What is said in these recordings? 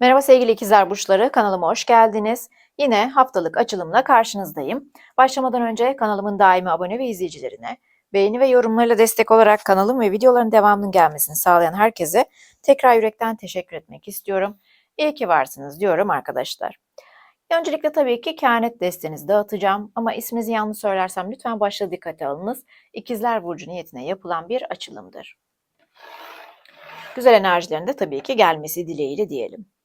Merhaba sevgili ikizler burçları, kanalıma hoş geldiniz. Yine haftalık açılımla karşınızdayım. Başlamadan önce kanalımın daimi abone ve izleyicilerine, beğeni ve yorumlarıyla destek olarak kanalım ve videoların devamının gelmesini sağlayan herkese tekrar yürekten teşekkür etmek istiyorum. İyi ki varsınız diyorum arkadaşlar. Öncelikle tabii ki kehanet destenizi dağıtacağım ama isminizi yanlış söylersem lütfen başta dikkate alınız. İkizler Burcu niyetine yapılan bir açılımdır. Güzel enerjilerin de tabii ki gelmesi dileğiyle diyelim.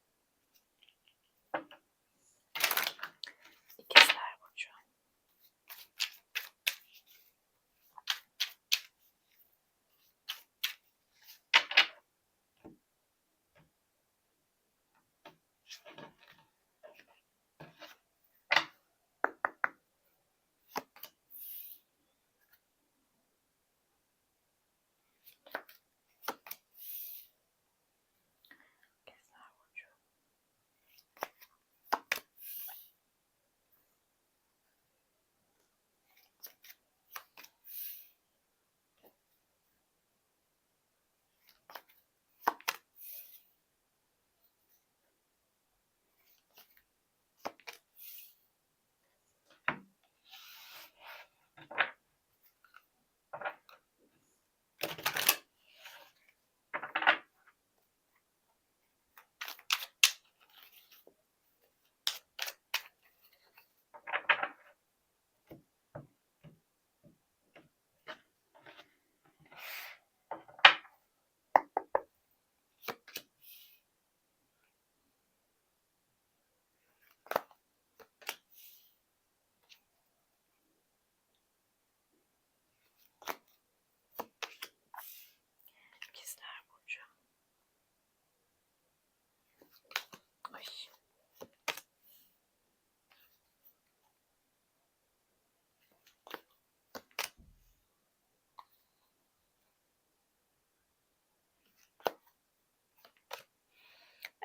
Ay.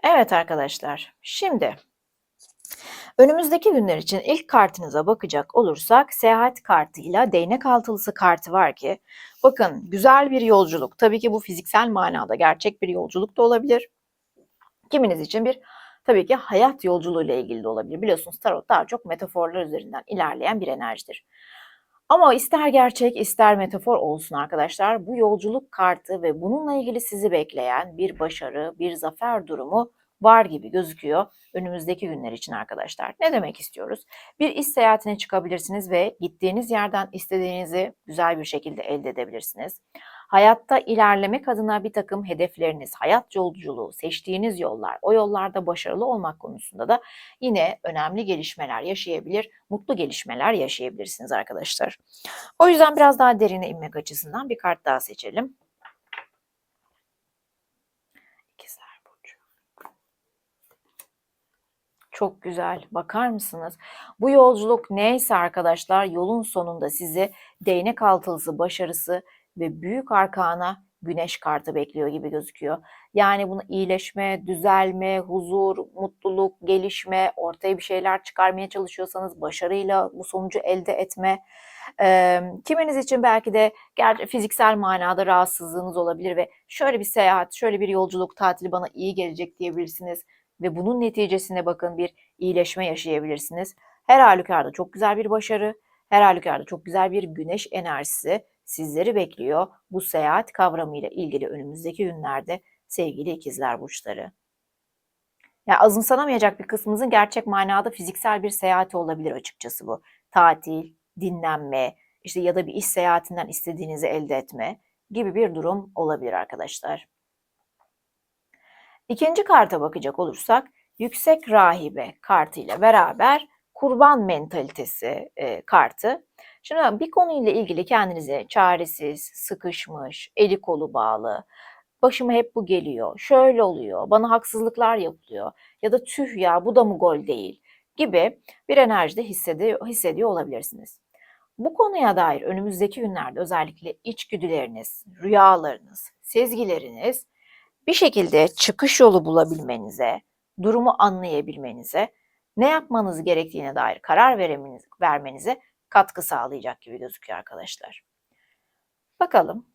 Evet arkadaşlar, şimdi önümüzdeki günler için ilk kartınıza bakacak olursak seyahat kartıyla değnek altılısı kartı var ki bakın güzel bir yolculuk. Tabii ki bu fiziksel manada gerçek bir yolculuk da olabilir. Kiminiz için bir tabii ki hayat yolculuğu ile ilgili de olabilir. Biliyorsunuz tarot daha çok metaforlar üzerinden ilerleyen bir enerjidir. Ama ister gerçek ister metafor olsun arkadaşlar bu yolculuk kartı ve bununla ilgili sizi bekleyen bir başarı, bir zafer durumu var gibi gözüküyor önümüzdeki günler için arkadaşlar. Ne demek istiyoruz? Bir iş seyahatine çıkabilirsiniz ve gittiğiniz yerden istediğinizi güzel bir şekilde elde edebilirsiniz. Hayatta ilerlemek adına bir takım hedefleriniz, hayat yolculuğu, seçtiğiniz yollar, o yollarda başarılı olmak konusunda da yine önemli gelişmeler yaşayabilir, mutlu gelişmeler yaşayabilirsiniz arkadaşlar. O yüzden biraz daha derine inmek açısından bir kart daha seçelim. Çok güzel. Bakar mısınız? Bu yolculuk neyse arkadaşlar yolun sonunda sizi değnek altılısı başarısı ve büyük arkana güneş kartı bekliyor gibi gözüküyor. Yani bunu iyileşme, düzelme, huzur, mutluluk, gelişme, ortaya bir şeyler çıkarmaya çalışıyorsanız başarıyla bu sonucu elde etme. Ee, kiminiz için belki de fiziksel manada rahatsızlığınız olabilir ve şöyle bir seyahat, şöyle bir yolculuk tatili bana iyi gelecek diyebilirsiniz ve bunun neticesinde bakın bir iyileşme yaşayabilirsiniz. Her halükarda çok güzel bir başarı, her halükarda çok güzel bir güneş enerjisi sizleri bekliyor bu seyahat kavramıyla ilgili önümüzdeki günlerde sevgili ikizler burçları. Ya azımsanamayacak bir kısmımızın gerçek manada fiziksel bir seyahati olabilir açıkçası bu. Tatil, dinlenme, işte ya da bir iş seyahatinden istediğinizi elde etme gibi bir durum olabilir arkadaşlar. İkinci karta bakacak olursak yüksek rahibe kartıyla beraber kurban mentalitesi e, kartı. Şimdi bir konuyla ilgili kendinizi çaresiz, sıkışmış, eli kolu bağlı, başıma hep bu geliyor, şöyle oluyor, bana haksızlıklar yapılıyor ya da tüh ya bu da mı gol değil gibi bir enerjide hissediyor, hissediyor olabilirsiniz. Bu konuya dair önümüzdeki günlerde özellikle içgüdüleriniz, rüyalarınız, sezgileriniz bir şekilde çıkış yolu bulabilmenize, durumu anlayabilmenize, ne yapmanız gerektiğine dair karar veremeniz, vermenize katkı sağlayacak gibi gözüküyor arkadaşlar. Bakalım.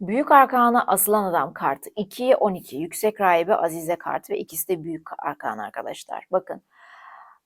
Büyük Arkan'a asılan adam kartı 2'ye 12 yüksek rahibi Azize kartı ve ikisi de büyük arkan arkadaşlar. Bakın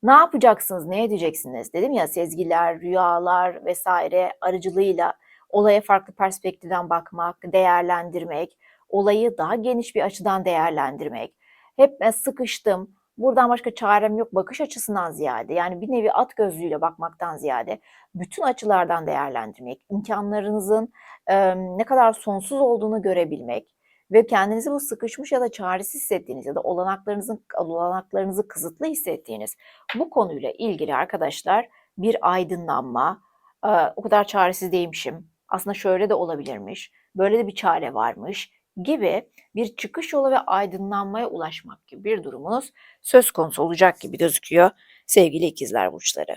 ne yapacaksınız, ne edeceksiniz? Dedim ya sezgiler, rüyalar vesaire aracılığıyla olaya farklı perspektiften bakmak, değerlendirmek, olayı daha geniş bir açıdan değerlendirmek. Hep ben sıkıştım, buradan başka çarem yok bakış açısından ziyade yani bir nevi at gözlüğüyle bakmaktan ziyade bütün açılardan değerlendirmek, imkanlarınızın e, ne kadar sonsuz olduğunu görebilmek ve kendinizi bu sıkışmış ya da çaresiz hissettiğiniz ya da olanaklarınızın olanaklarınızı kısıtlı hissettiğiniz bu konuyla ilgili arkadaşlar bir aydınlanma, o kadar çaresiz değilmişim, aslında şöyle de olabilirmiş, böyle de bir çare varmış gibi bir çıkış yolu ve aydınlanmaya ulaşmak gibi bir durumunuz söz konusu olacak gibi gözüküyor sevgili ikizler burçları.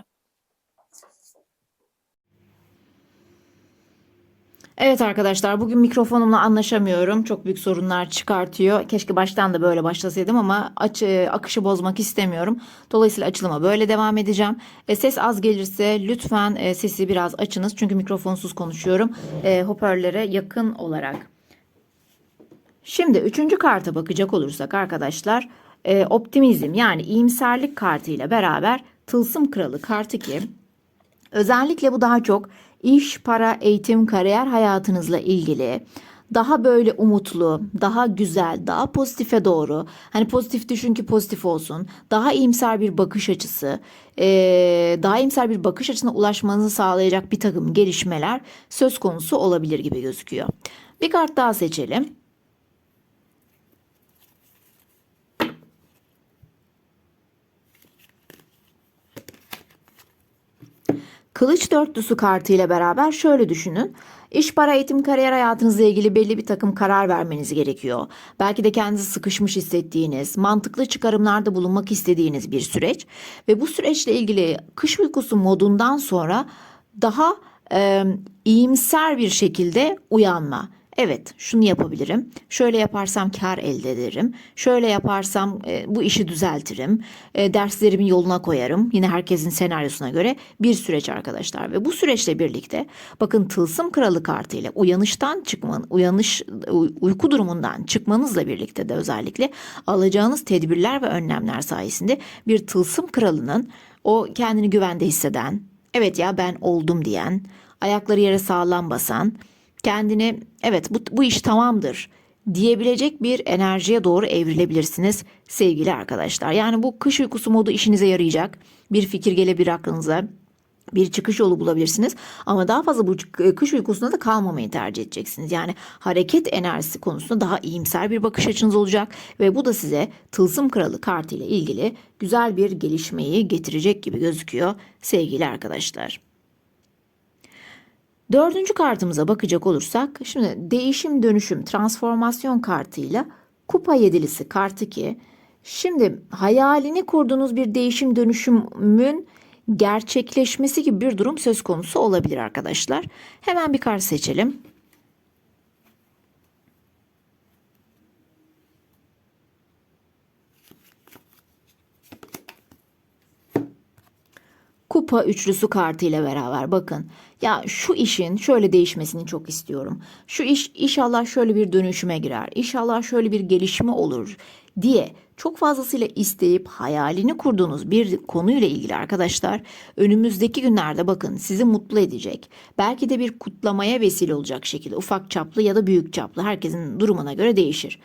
Evet arkadaşlar bugün mikrofonumla anlaşamıyorum. Çok büyük sorunlar çıkartıyor. Keşke baştan da böyle başlasaydım ama açı, akışı bozmak istemiyorum. Dolayısıyla açılıma böyle devam edeceğim. E, ses az gelirse lütfen e, sesi biraz açınız. Çünkü mikrofonsuz konuşuyorum. E, hoparlöre yakın olarak. Şimdi üçüncü karta bakacak olursak arkadaşlar e, optimizm yani iyimserlik kartıyla beraber tılsım kralı kartı ki özellikle bu daha çok iş, para, eğitim, kariyer hayatınızla ilgili daha böyle umutlu, daha güzel, daha pozitife doğru. Hani pozitif düşün ki pozitif olsun. Daha iyimser bir bakış açısı, daha iyimser bir bakış açısına ulaşmanızı sağlayacak bir takım gelişmeler söz konusu olabilir gibi gözüküyor. Bir kart daha seçelim. Kılıç dörtlüsü kartı ile beraber şöyle düşünün. İş, para, eğitim, kariyer hayatınızla ilgili belli bir takım karar vermeniz gerekiyor. Belki de kendinizi sıkışmış hissettiğiniz, mantıklı çıkarımlarda bulunmak istediğiniz bir süreç. Ve bu süreçle ilgili kış uykusu modundan sonra daha e, iyimser bir şekilde uyanma. Evet, şunu yapabilirim. Şöyle yaparsam kar elde ederim. Şöyle yaparsam e, bu işi düzeltirim. E, derslerimi yoluna koyarım. Yine herkesin senaryosuna göre bir süreç arkadaşlar ve bu süreçle birlikte bakın Tılsım Kralı kartı ile uyanıştan çıkman, uyanış uyku durumundan çıkmanızla birlikte de özellikle alacağınız tedbirler ve önlemler sayesinde bir Tılsım Kralı'nın o kendini güvende hisseden, evet ya ben oldum diyen, ayakları yere sağlam basan, kendini evet bu, bu iş tamamdır diyebilecek bir enerjiye doğru evrilebilirsiniz sevgili arkadaşlar. Yani bu kış uykusu modu işinize yarayacak. Bir fikir gelebilir aklınıza. Bir çıkış yolu bulabilirsiniz ama daha fazla bu kış uykusunda da kalmamayı tercih edeceksiniz. Yani hareket enerjisi konusunda daha iyimser bir bakış açınız olacak ve bu da size Tılsım Kralı kartı ile ilgili güzel bir gelişmeyi getirecek gibi gözüküyor sevgili arkadaşlar. Dördüncü kartımıza bakacak olursak şimdi değişim dönüşüm transformasyon kartıyla kupa yedilisi kartı ki şimdi hayalini kurduğunuz bir değişim dönüşümün gerçekleşmesi gibi bir durum söz konusu olabilir arkadaşlar. Hemen bir kart seçelim. Kupa üçlüsü kartı ile beraber bakın. Ya şu işin şöyle değişmesini çok istiyorum. Şu iş inşallah şöyle bir dönüşüme girer. İnşallah şöyle bir gelişme olur diye çok fazlasıyla isteyip hayalini kurduğunuz bir konuyla ilgili arkadaşlar önümüzdeki günlerde bakın sizi mutlu edecek. Belki de bir kutlamaya vesile olacak şekilde ufak çaplı ya da büyük çaplı herkesin durumuna göre değişir.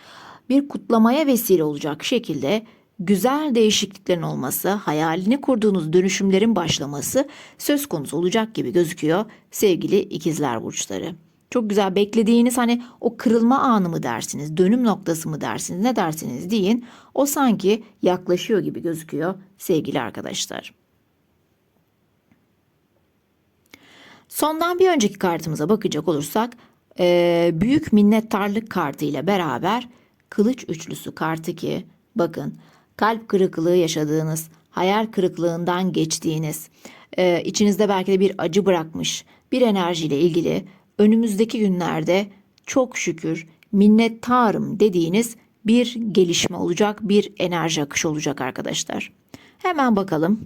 Bir kutlamaya vesile olacak şekilde güzel değişikliklerin olması, hayalini kurduğunuz dönüşümlerin başlaması söz konusu olacak gibi gözüküyor sevgili ikizler burçları. Çok güzel beklediğiniz hani o kırılma anı mı dersiniz, dönüm noktası mı dersiniz, ne dersiniz deyin. O sanki yaklaşıyor gibi gözüküyor sevgili arkadaşlar. Sondan bir önceki kartımıza bakacak olursak büyük minnettarlık kartı ile beraber kılıç üçlüsü kartı ki bakın kalp kırıklığı yaşadığınız, hayal kırıklığından geçtiğiniz, e, içinizde belki de bir acı bırakmış bir enerjiyle ilgili önümüzdeki günlerde çok şükür minnettarım dediğiniz bir gelişme olacak, bir enerji akışı olacak arkadaşlar. Hemen bakalım.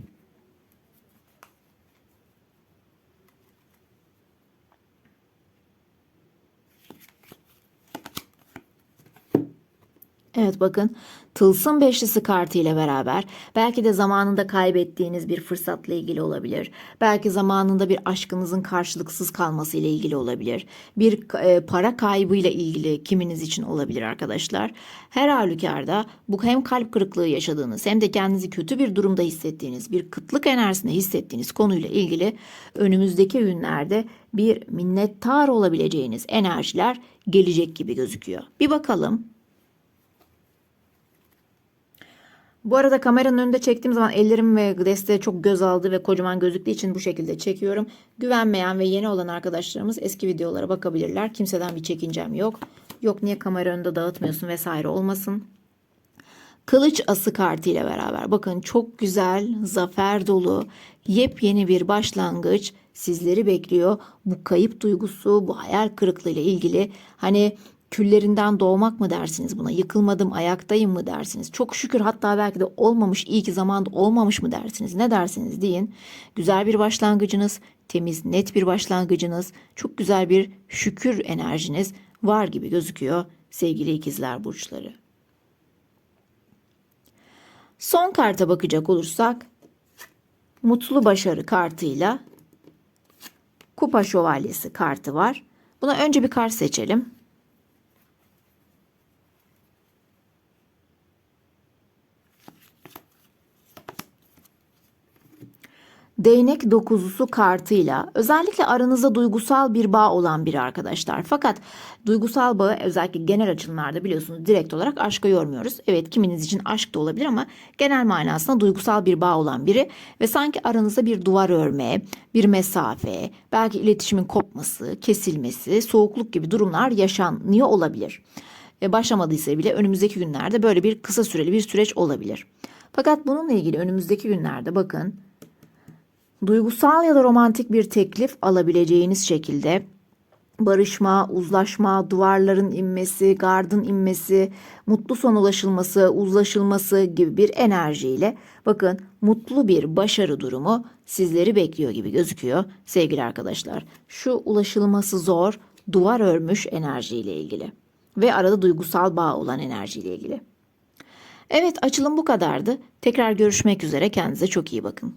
Evet bakın tılsım beşlisi kartı ile beraber belki de zamanında kaybettiğiniz bir fırsatla ilgili olabilir. Belki zamanında bir aşkınızın karşılıksız kalması ile ilgili olabilir. Bir e, para kaybı ile ilgili kiminiz için olabilir arkadaşlar. Her halükarda bu hem kalp kırıklığı yaşadığınız hem de kendinizi kötü bir durumda hissettiğiniz bir kıtlık enerjisinde hissettiğiniz konuyla ilgili önümüzdeki günlerde bir minnettar olabileceğiniz enerjiler gelecek gibi gözüküyor. Bir bakalım. Bu arada kameranın önünde çektiğim zaman ellerim ve desteği çok göz aldı ve kocaman gözüktüğü için bu şekilde çekiyorum. Güvenmeyen ve yeni olan arkadaşlarımız eski videolara bakabilirler. Kimseden bir çekincem yok. Yok niye kamera önünde dağıtmıyorsun vesaire olmasın. Kılıç ası kartı ile beraber bakın çok güzel, zafer dolu, yepyeni bir başlangıç sizleri bekliyor. Bu kayıp duygusu, bu hayal kırıklığı ile ilgili hani küllerinden doğmak mı dersiniz buna? Yıkılmadım, ayaktayım mı dersiniz? Çok şükür hatta belki de olmamış, iyi ki zamanda olmamış mı dersiniz? Ne dersiniz deyin. Güzel bir başlangıcınız, temiz, net bir başlangıcınız, çok güzel bir şükür enerjiniz var gibi gözüküyor sevgili ikizler burçları. Son karta bakacak olursak mutlu başarı kartıyla kupa şövalyesi kartı var. Buna önce bir kart seçelim. Değnek dokuzusu kartıyla özellikle aranızda duygusal bir bağ olan biri arkadaşlar. Fakat duygusal bağı özellikle genel açılımlarda biliyorsunuz direkt olarak aşka yormuyoruz. Evet kiminiz için aşk da olabilir ama genel manasında duygusal bir bağ olan biri ve sanki aranızda bir duvar örme, bir mesafe, belki iletişimin kopması, kesilmesi, soğukluk gibi durumlar yaşanıyor olabilir. E, başlamadıysa bile önümüzdeki günlerde böyle bir kısa süreli bir süreç olabilir. Fakat bununla ilgili önümüzdeki günlerde bakın duygusal ya da romantik bir teklif alabileceğiniz şekilde barışma, uzlaşma, duvarların inmesi, gardın inmesi, mutlu son ulaşılması, uzlaşılması gibi bir enerjiyle bakın mutlu bir başarı durumu sizleri bekliyor gibi gözüküyor sevgili arkadaşlar. Şu ulaşılması zor, duvar örmüş enerjiyle ilgili ve arada duygusal bağ olan enerjiyle ilgili. Evet açılım bu kadardı. Tekrar görüşmek üzere kendinize çok iyi bakın.